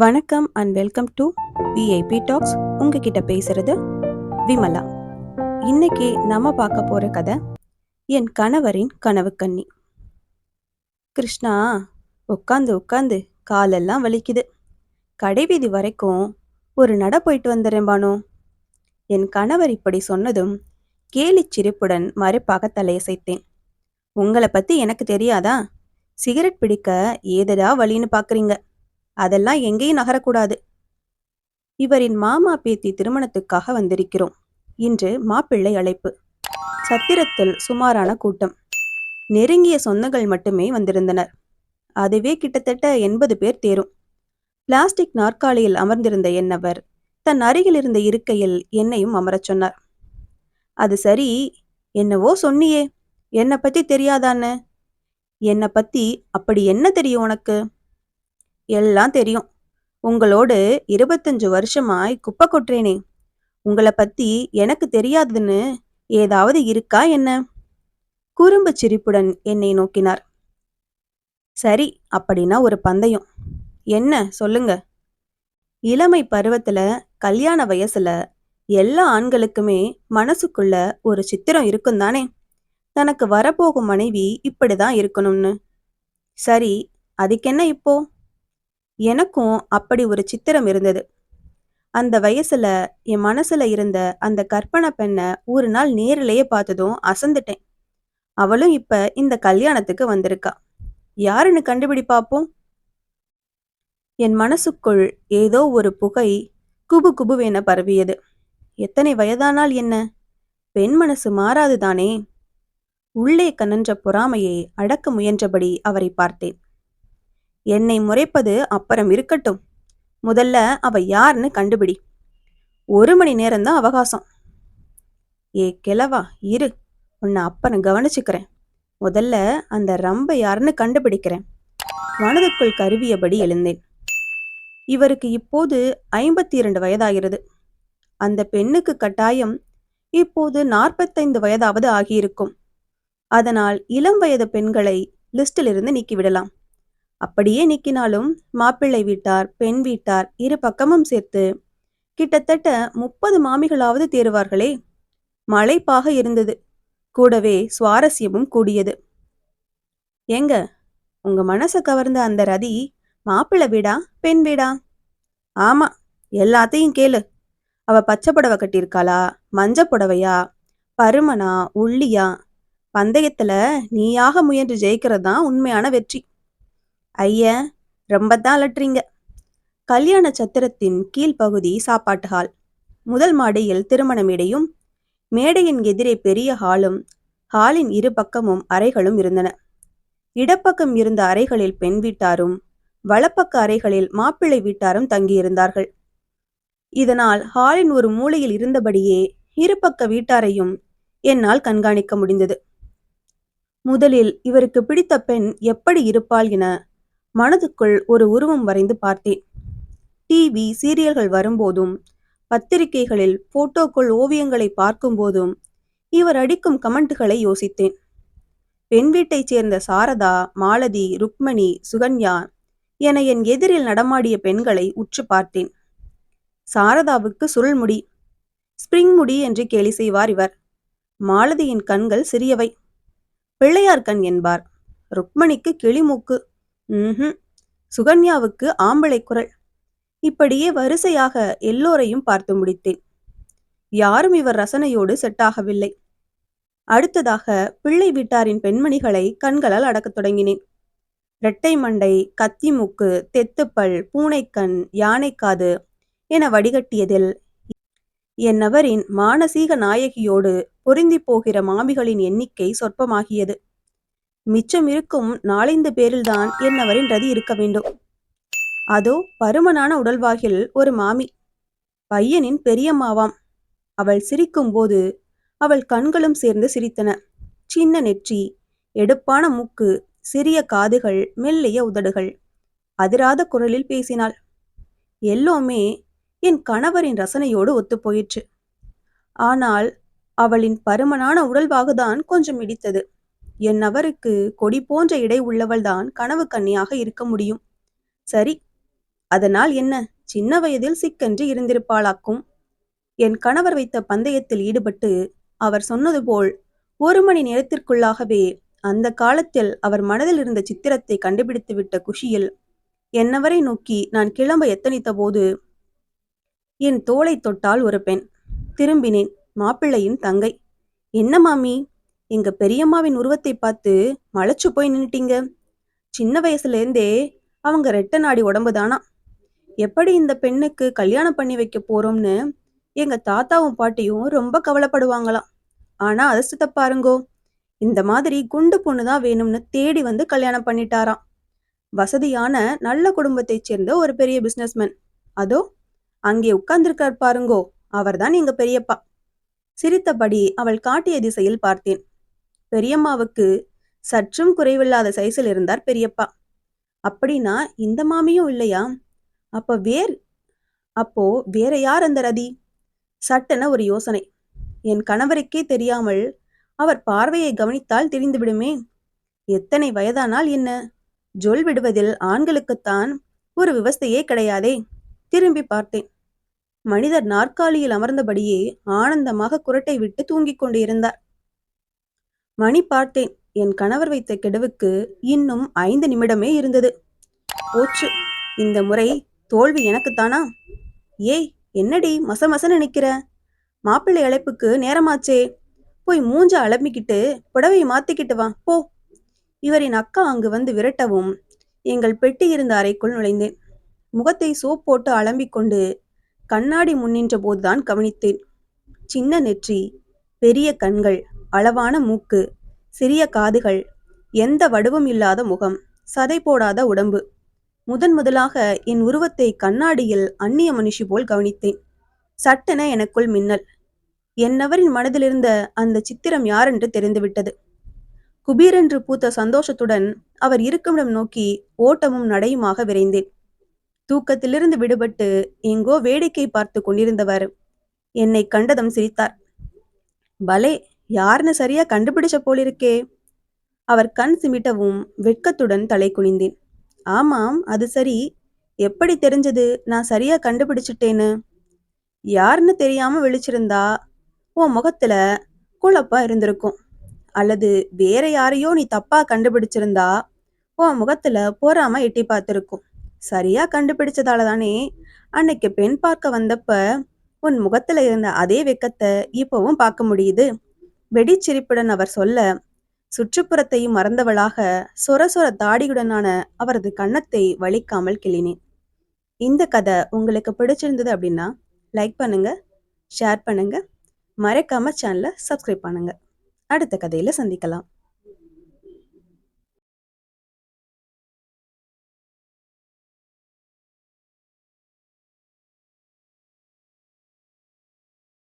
வணக்கம் and welcome to VIP talks உங்ககிட்ட பேசுறது விமலா. இன்னைக்கு நம்ம பார்க்க போற கதை என் கணவரின் கனவு கண்ணி. கிருஷ்ணா உட்காந்து உட்காந்து காலெல்லாம் வலிக்குது. கடைவீதி வரைக்கும் ஒரு நட போயிட்டு வந்துடுறேன்பானோ என் கணவர் இப்படி சொன்னதும் கேலிச் சிரிப்புடன் மறைப்பாக தலையசைத்தேன். உங்களை பத்தி எனக்கு தெரியாதா? சிகரெட் பிடிக்க ஏதடா வழின்னு பார்க்குறீங்க அதெல்லாம் எங்கேயும் நகரக்கூடாது. இவரின் மாமா பேத்தி திருமணத்துக்காக வந்திருக்கிறோம். இன்று மாப்பிள்ளை அழைப்பு. சத்திரத்தில் சுமாரான கூட்டம். நெருங்கிய சொந்தங்கள் மட்டுமே வந்திருந்தனர். அதுவே கிட்டத்தட்ட எண்பது பேர் தேரும். பிளாஸ்டிக் நாற்காலியில் அமர்ந்திருந்த என்னவர் தன் அருகில் இருந்த இருக்கையில் என்னையும் அமரச் சொன்னார். அது சரி என்னவோ சொன்னியே. என்னை பத்தி தெரியாதான்னு? என்னை பத்தி அப்படி என்ன தெரியும் உனக்கு? எல்லாம் தெரியும். உங்களோடு இருபத்தஞ்சு வருஷமாய் குப்பை கொட்டுறேனே. உங்களை பத்தி எனக்கு தெரியாதுன்னு ஏதாவது இருக்கா என்ன? குறும்பு சிரிப்புடன் என்னை நோக்கினார். சரி அப்படின்னா ஒரு பந்தயம். என்ன சொல்லுங்க. இளமை பருவத்துல கல்யாண வயசுல எல்லா ஆண்களுக்குமே மனசுக்குள்ள ஒரு சித்திரம் இருக்கும் தானே? தனக்கு வரப்போகும் மனைவி இப்படிதான் இருக்கணும்னு. சரி அதுக்கென்ன இப்போ? எனக்கும் அப்படி ஒரு சித்திரம் இருந்தது. அந்த வயசுல என் மனசுல இருந்த அந்த கற்பனை பெண்ணை ஒரு நாள் நேரிலேயே பார்த்ததும் அசந்துட்டேன். அவளும் இப்ப இந்த கல்யாணத்துக்கு வந்திருக்கா. யாருன்னு கண்டுபிடி பார்ப்போம் என் மனசுக்குள் ஏதோ ஒரு புகை குபு குபுவென பரவியது. எத்தனை வயதானால் என்ன? பெண் மனசு மாறாதுதானே? உள்ளே கனன்ற பொறாமையை அடக்க முயன்றபடி அவரை பார்த்தேன். என்னை முறைப்பது அப்புறம் இருக்கட்டும். முதல்ல அவ யாருன்னு கண்டுபிடி. ஒரு மணி நேரம்தான் அவகாசம். ஏ கிழவா இரு. உன்னை அப்புறம் கவனிச்சுக்கிறேன். முதல்ல அந்த ரம்ப யாருன்னு கண்டுபிடிக்கிறேன். மனதுக்குள் கருவியபடி எழுந்தேன். இவருக்கு இப்போது ஐம்பத்தி இரண்டு வயதாகிறது. அந்த பெண்ணுக்கு கட்டாயம் இப்போது நாற்பத்தைந்து வயதாவது ஆகியிருக்கும். அதனால் இளம் வயது பெண்களை லிஸ்டிலிருந்து நீக்கிவிடலாம். அப்படியே நிக்கினாலும் மாப்பிள்ளை வீட்டார் பெண் வீட்டார் இரு பக்கமும் சேர்த்து கிட்டத்தட்ட முப்பது மாமிகளாவது தேறுவார்களே. மலைப்பாக இருந்தது. கூடவே சுவாரஸ்யமும் கூடியது. ஏங்க உங்க மனசை கவர்ந்த அந்த ரதி மாப்பிள்ளை வீடா பெண் வீடா? ஆமா எல்லாத்தையும் கேளு. அவ பச்சை புடவை கட்டியிருக்காளா மஞ்ச புடவையா பருமனா உள்ளியா? பந்தயத்துல நீயாக முயன்று ஜெயிக்கிறது தான் உண்மையான வெற்றி. ஐய ரொம்ப தான் அலட்டுறீங்க. கல்யாண சத்திரத்தின் கீழ்ப்பகுதி சாப்பாட்டு ஹால் முதல் மாடியில் திருமண மேடையும் மேடையின் எதிரே பெரிய ஹாலும் ஹாலின் இரு பக்கமும் அறைகளும் இருந்தன. இடப்பக்கம் இருந்த அறைகளில் பெண் வீட்டாரும் வலப்பக்க அறைகளில் மாப்பிள்ளை வீட்டாரும் தங்கியிருந்தார்கள். இதனால் ஹாலின் ஒரு மூலையில் இருந்தபடியே இருபக்க வீட்டாரையும் என்னால் கண்காணிக்க முடிந்தது. முதலில் இவருக்கு பிடித்த பெண் எப்படி இருப்பாள் என மனதுக்குள் ஒரு உருவம் வரைந்து பார்த்தேன். டிவி சீரியல்கள் வரும்போதும் பத்திரிகைகளில் போட்டோக்குள் ஓவியங்களை பார்க்கும்போதும் இவர் அடிக்கும் கமெண்ட்டுகளை யோசித்தேன். பெண் வீட்டைச் சேர்ந்த சாரதா மாலதி ருக்மணி சுகன்யா என என் எதிரில் நடமாடிய பெண்களை உற்று பார்த்தேன். சாரதாவுக்கு சுருள்முடி ஸ்பிரிங் முடி என்று கேலி செய்வார் இவர். மாலதியின் கண்கள் சிறியவை. பிள்ளையார் கண் என்பார். ருக்மணிக்கு கிளிமூக்கு. ம் சுகன்யாவுக்கு ஆம்பளை குரல். இப்படியே வரிசையாக எல்லோரையும் பார்த்து முடித்தேன். யாரும் இவர் ரசனையோடு செட்டாகவில்லை அடுத்ததாக பிள்ளை வீட்டாரின் பெண்மணிகளை கண்களால் அடக்கத் தொடங்கினேன். இரட்டை மண்டை கத்தி மூக்கு தெத்துப்பல் பூனைக்கண் யானைக்காது என வடிகட்டியதில் என்னவரின் மானசீக நாயகியோடு பொருந்தி போகிற மாமிகளின் எண்ணிக்கை சொற்பமாகியது. மிச்சம் இருக்கும் நாலைந்து பேரில்தான் என்னவரின் ரதி இருக்க வேண்டும். அதோ பருமனான உடல்வாகில் ஒரு மாமி. பையனின் பெரியம்மாவாம். அவள் சிரிக்கும் போது அவள் கண்களும் சேர்ந்து சிரித்தன. சின்ன நெற்றி எடுப்பான மூக்கு சிறிய காதுகள் மெல்லிய உதடுகள். அதிராத குரலில் பேசினாள். எல்லோமே என் கணவரின் ரசனையோடு ஒத்துப்போயிற்று ஆனால் அவளின் பருமனான உடல்வாகுதான் கொஞ்சம் இடித்தது. என் அவருக்கு கொடி போன்ற இடை உள்ளவள்தான் கனவு கன்னியாக இருக்க முடியும். சரி அதனால் என்ன? சின்ன வயதில் சிக்கென்று இருந்திருப்பாளாக்கும். என் கணவர் வைத்த பந்தயத்தில் ஈடுபட்டு அவர் சொன்னது போல் ஒரு மணி நேரத்திற்குள்ளாகவே அந்த காலத்தில் அவர் மனதில் இருந்த சித்திரத்தை கண்டுபிடித்துவிட்ட குஷியில் என்னவரை நோக்கி நான் கிளம்ப எத்தனித்த போது என் தோலை தொட்டால் ஒரு பெண். திரும்பினேன் மாப்பிள்ளையின் தங்கை. என்ன மாமி? எங்க பெரியம்மாவின் உருவத்தை பார்த்து மலைச்சு போய் நின்னுட்டீங்க? சின்ன வயசுலேருந்தே அவங்க ரெட்ட நாடி உடம்பு தானா? எப்படி இந்த பெண்ணுக்கு கல்யாணம் பண்ணி வைக்க போறோம்னு எங்க தாத்தாவும் பாட்டியும் ரொம்ப கவலைப்படுவாங்களாம். ஆனா அதிர்ஷ்டத்தை பாருங்கோ இந்த மாதிரி குண்டு பொண்ணு தான் வேணும்னு தேடி வந்து கல்யாணம் பண்ணிட்டாராம். வசதியான நல்ல குடும்பத்தைச் சேர்ந்த ஒரு பெரிய பிசினஸ்மேன் அதோ அங்கே உட்கார்ந்திருக்கார் பாருங்கோ அவர்தான் எங்க பெரியப்பா. சிரித்தபடி அவள் காட்டிய திசையில் பார்த்தேன். பெரியம்மாவுக்கு சற்றும் குறைவில்லாத சைஸில் இருந்தார் பெரியப்பா. அப்படின்னா இந்த மாமியும் இல்லையா? அப்ப வேர் அப்போ வேற யார் அந்த ரதி? சட்டென ஒரு யோசனை. என் கணவருக்கே தெரியாமல் அவர் பார்வையை கவனித்தால் தெரிந்துவிடுமே எத்தனை வயதானால் என்ன? ஜொல் விடுவதில் ஆண்களுக்குத்தான் ஒரு விவஸ்தையே கிடையாதே. திரும்பி பார்த்தேன். மனிதர் நாற்காலியில் அமர்ந்தபடியே ஆனந்தமாக குரட்டை விட்டு தூங்கிக் கொண்டிருந்தார். இருந்தார் மணி பார்த்தேன். என் கணவர் வைத்த கெடுவுக்கு இன்னும் ஐந்து நிமிடமே இருந்தது. போச்சு. இந்த முறை தோல்வி எனக்குத்தானா? ஏய் என்னடி மசமசன்னு நிக்கிற மாப்பிள்ளை அழைப்புக்கு நேரமாச்சே. போய் மூஞ்ச அலம்பிக்கிட்டு புடவையை மாத்திக்கிட்டு வா போ. இவரின் அக்கா அங்கு வந்து விரட்டவும் எங்கள் பெட்டி இருந்த அறைக்குள் நுழைந்தேன். முகத்தை சோப் போட்டு அலம்பிக்கொண்டு கண்ணாடி முன்னின்ற போதுதான் கவனித்தேன். சின்ன நெற்றி பெரிய கண்கள் அளவான மூக்கு சிறிய காதுகள் எந்த வடுவும் இல்லாத முகம் சதை போடாத உடம்பு. முதன் முதலாக என் உருவத்தை கண்ணாடியில் அந்நிய மனுஷி போல் கவனித்தேன். சட்டென எனக்குள் மின்னல். என்னவரின் மனதிலிருந்த அந்த சித்திரம் யாரென்று தெரிந்துவிட்டது. குபீரென்று பூத்த சந்தோஷத்துடன் அவர் இருக்குமிடம் நோக்கி ஓட்டமும் நடையுமாக விரைந்தேன். தூக்கத்திலிருந்து விடுபட்டு எங்கோ வேடிக்கை பார்த்து கொண்டிருந்தவர் என்னை கண்டதும் சிரித்தார். பலே யாருன்னு சரியா கண்டுபிடிச்ச போலிருக்கே. அவர் கண் சிமிட்டவும் வெட்கத்துடன் தலை குனிந்தேன். ஆமாம் அது சரி. எப்படி தெரிஞ்சது? நான் சரியா கண்டுபிடிச்சிட்டேன்னு. யாருன்னு தெரியாம விழிச்சிருந்தா உன் முகத்துல குழப்பா இருந்திருக்கும். அல்லது வேற யாரையோ நீ தப்பா கண்டுபிடிச்சிருந்தா உன் முகத்துல போறாம எட்டி பார்த்திருக்கும். சரியா கண்டுபிடிச்சதால தானே அன்னைக்கு பெண் பார்க்க வந்தப்ப உன் முகத்துல இருந்த அதே வெக்கத்தை இப்பவும் பார்க்க முடியுது. வெடிச்சிரிப்புடன் அவர் சொல்ல சுற்றுப்புறத்தையும் மறந்தவளாக சொர சொர தாடியுடனான அவரது கன்னத்தை வலிக்காமல் கிளினேன் இந்த கதை உங்களுக்கு பிடிச்சிருந்தது அப்படின்னா லைக் பண்ணுங்க ஷேர் பண்ணுங்க மறக்காம சேனலை சப்ஸ்கிரைப் பண்ணுங்க. அடுத்த கதையில சந்திக்கலாம்.